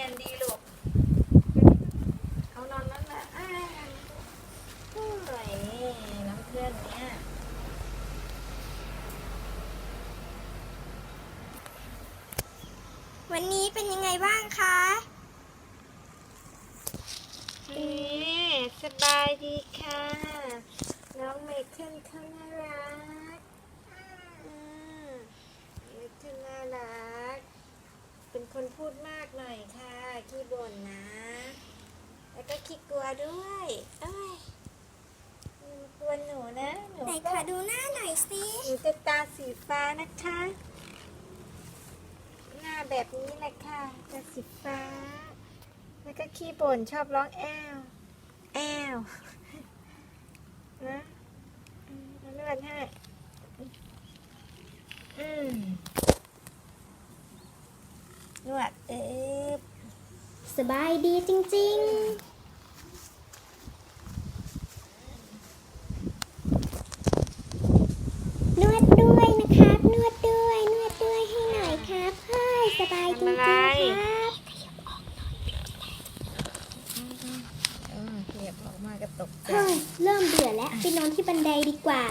ย็นดีลูก เอานอนนั่นแหละอ้ายโอ้ยน้ำเพื่อนเนี่ยวันนี้เป็นยังไงบ้างคะ นี่สบายดีค่ะ น้องเมเคิลเขาน่ารักอืมเมเคิลน่ารักเป็น คนพูดมากหน่อยค่ะขี้บ่นนะ แล้วก็ขี้กลัวด้วยเอ้ยอืมกลัวหนูนะหนูไหนก็ขอดูหน้าหน่อยสิหนูจะตาสีฟ้านะคะ หน้าแบบนี้แหละค่ะตาสีฟ้า แล้วก็ขี้บ่นชอบร้องแอวแอวนะอืมเอานวดให้อืม นวดเอ๊บสบายดีจริงๆ นวดด้วยนะครับ นวดด้วย นวดด้วยให้หน่อยครับเฮ้ยสบายจริงๆครับเออเขียบออกมากระตกใจเฮ้ยเริ่มเบื่อแล้วไปนอนที่บันไดดีกว่า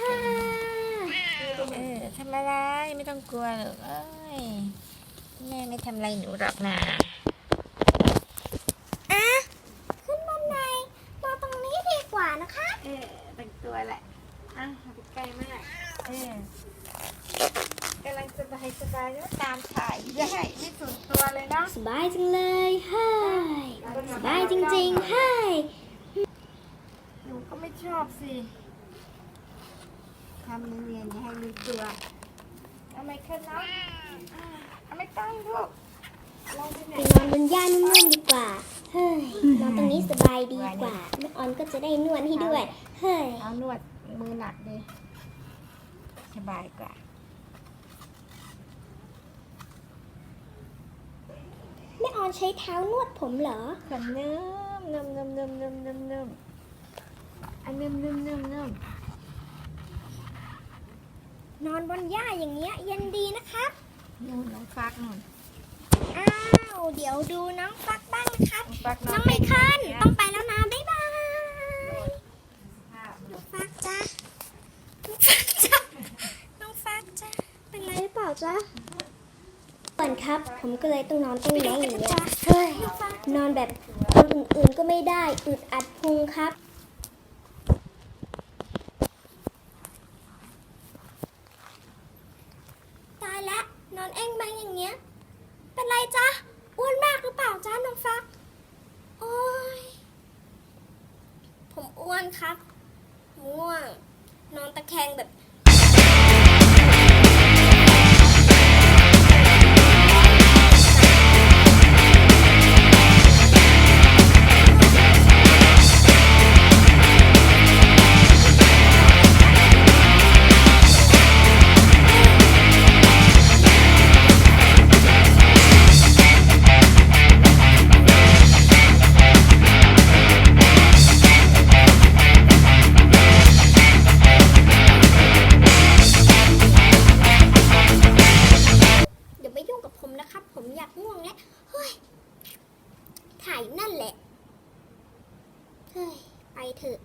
ฮ่า เออทำอะไรไม่ต้องกลัวหรอกเอ้ย แม่ไม่ทำอะไรหนูหรอกนะอะขึ้นบันไดนอนตรงนี้ดีกว่านะคะ เออแต่งตัวแหละอะเอาไปใกล้มากเออกำลังสบายสบายแล้วตามถ่ายได้ไม่สุดตัวเลยเนาะสบายจังเลยเฮ้ยสบายจริงๆเฮ้ยหนูก็ไม่ชอบสิทำเนียนๆอย่าให้รู้ตัวเอาไมเคิลเนาะอ่าเอาไม่ ต้องลูกลงไปไหน ไปนอนบนหญ้านุ่มๆดีกว่า เฮ้ยนอนตรงนี้สบายดีกว่าแม่ออนก็จะได้นวดให้ด้วย เฮ้ย เอานวดมือหนักเลยสบายกว่า แม่ออนใช้เท้านวดผมเหรอ ขนเนิ่มเนิ่มเนิ่มเนิ่มเนิ่มเนิ่มเนิ่มอันเนิ่มเนิ่มเนิ่มเนิ่มนอนบนหญ้าอย่างเงี้ยเย็นดีนะครับ นู่นน้องฟักนู่น อ้าวเดี๋ยวดูน้องฟักบ้างนะครับ น้องฟักน้องไมเคิลต้องไปแล้วนะบ๊ายบายภาพน้องฟักจ้ะน้องฟักจ้ะน้องฟักจ้ะเป็นไรหรือเปล่าจ๊ะก่อนครับ ผมก็เลยต้องนอนตรงนี้อย่างเงี้ยเฮ้ย นอนแบบคนอื่นๆก็ไม่ได้อึดอัดพุงครับ ตายแล้วนอนแอ่ งแบงอย่างเงี้ย เป็นไรจ๊ะ อ้วนมากหรือเปล่าจ๊ะน้องฟัก โอ้ย ผมอ้วนครับง่วง นอนตะแคงแบบ ไปเถอะ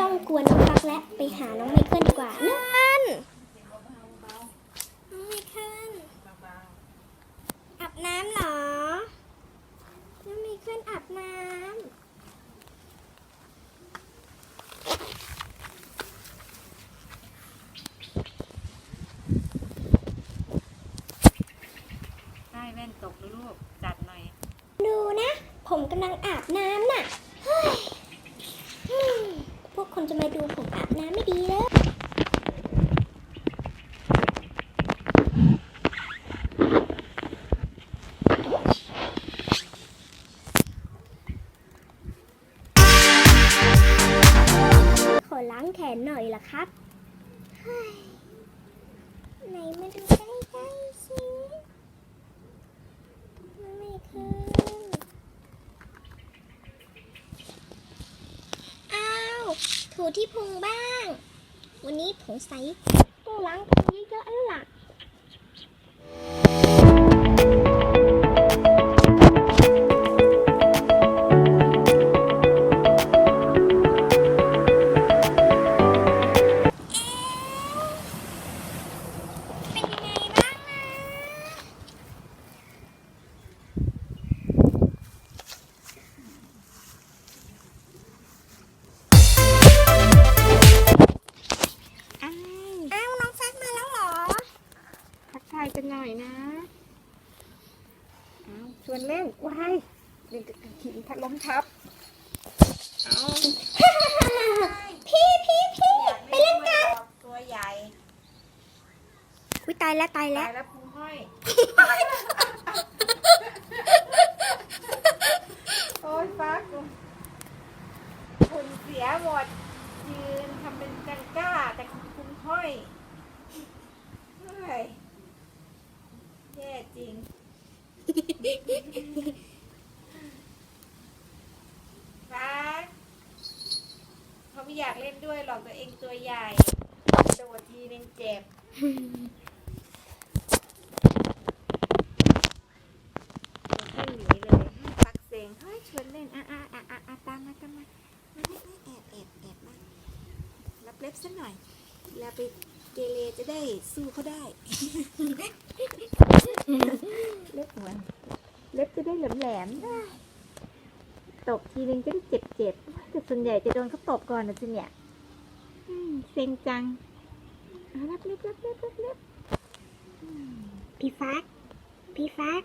ต้องกวนน้องฟักแล้วไปหาน้องไมเคิลดีกว่านั่นน้องไมเคิลอาบน้ำเหรอ น้องไมเคิลอาบน้ำได้แว่นตกแล้วลูกจัดหน่อยดูนะ ผมกำลังอาบน้ อล้างแขนหน่อยล่ะครับไหนมาดูใกล้ๆสิไม่ขึ้นอ้าวถูที่พุงบ้าง วันนี้ผงใสต้องล้างพุงเยอะๆแล้วล่ะ นเล่นว้ายเล่นกับหินพัดล้มทับเอาพี่พี่พี่ไปเล่นกันตัวใหญ่วิตายแล้วตายแล้ตายวแล้วพุงห้อยโอ้ยฟ้ากูคุณเสียหมดยืนทำเป็นจังกล้าแต่พุงห้อยเฮ้ยแย่จริง ฟ้าเขาไม่อยากเล่นด้วยหรอกตัวเองตัวใหญ่โดดทีนึงเจ็บ ให้หนีเลยปักเสียงเฮ้ยชวนเล่นอะอะอะอะอะตามมาตามมามาแอบแอบแอบมารับเล็บสักหน่อยเวลาไปเกเรจะได้สู้เขาได้ เล็บหัว เล็บจะได้แหลมแหลมๆได้ตบทีนึงจะได้เจ็บเจ็บๆแต่ส่วนใหญ่จะโดนเขาตบก่อนนะจิเนี่ยอืมเซ็งจังอะรับเล็บรับเล็บรับเล็บพี่ฟักพี่ฟัก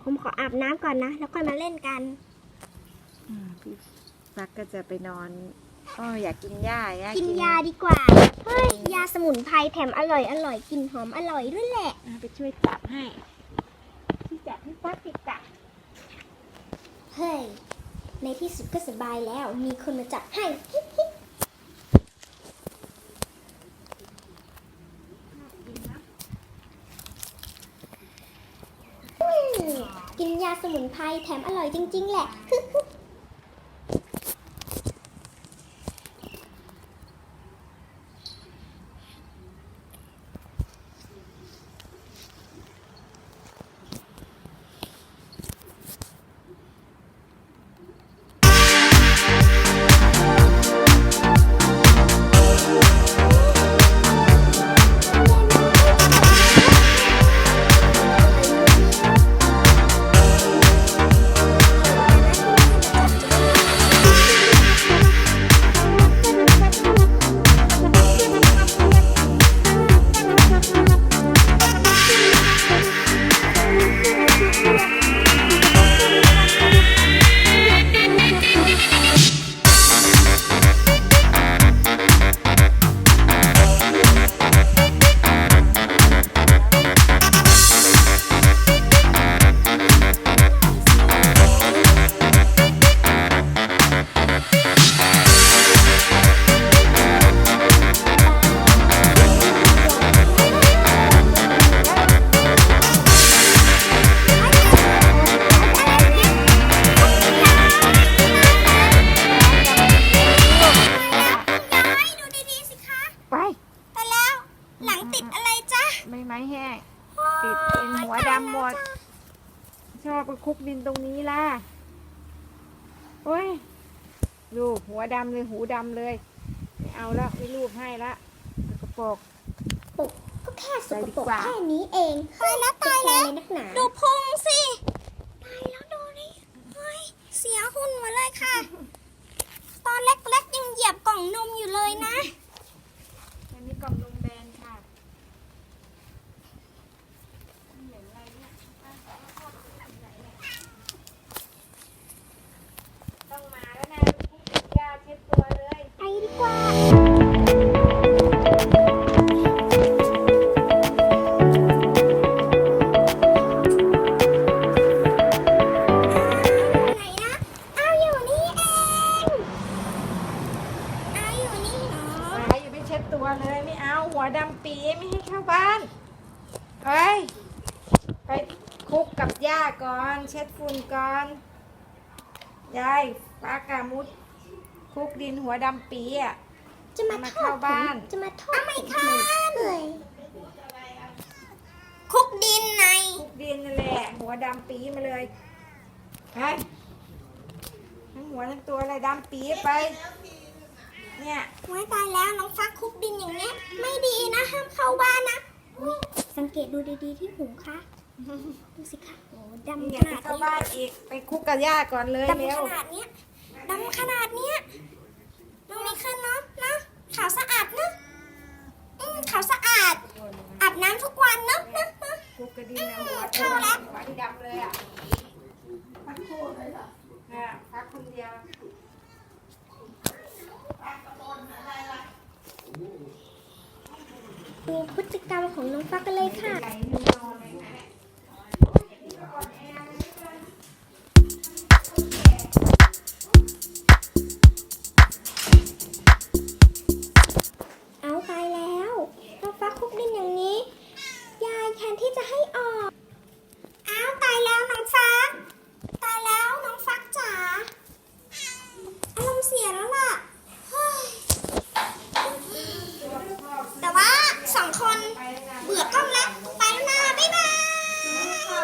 ผมขออาบน้ำก่อนนะ แล้วค่อยมาเล่นกันอืมพี่ฟักก็จะไปนอนอ๋ออยากกินหญ้าอยากกินยาดีกว่า เฮ้ย ยาสมุนไพรแถมอร่อยอร่อยกลิ่นหอมอร่อยด้วยแหละอะไปช่วยจับให้ พี่จับพี่ฟักติดจับเฮ้ย ในที่สุดก็สบายแล้ว มีคนมาจับให้อืมกินยาสมุนไพรแถมอร่อยจริง ๆ แหละ บไปคลุกดินตรงนี้ล่ะ โอ้ย ดูหัวดำเลยหูดำเลยไม่เอาแล้วไม่รูปให้ละกระโปรงปุกก็แค่สกปรกไปดีกว่าแค่นี้เองตายแล้วตายแล้วนักหนาดูพุงสิตายแล้วดูนี่เฮ้ยเสียหุ่นหมาเลยค่ะ ตอนเล็กๆยังเหยียบกล่องนมอยู่เลย คลุกดินหัวดำปีอะ จะมามาทอเข้าดบ้านผมจะมาทอดไม่ข้านเลยคุกดินในคลุกดินนั่นแหละ หัวดำปีมาเลยไปทั้งหัวทั้งตัวเลยดำปีไป เนี่ยไว้ตายแล้วน้องฟักคุกดินอย่างเนี้ย ไม่ดีนะห้ามเข้าบ้านนะอุ๊ยสังเกตดูดีๆที่หูค่ะดูสิคะโอ้ดำอขย่าไปนาดเข้านี้บ้านอีกไปคลุกกับหญ้าก่อนเลยดำเร็ขวนาดเนี้ย ดำขนาดเนี้ยน้องไม่ขึ้นเนาะนะขาวสะอาดเนาะอืมขาวสะอาด อาบน้ำทุกวันนะนะนะกูกระดิ่งนะหัวเข้าแล้วหัวที่ดำเลยอะพักคู่เลยเหรอเนี่ยพักคนเดียวดูพฤติกรรมของน้องฟักกันเลยค่ะ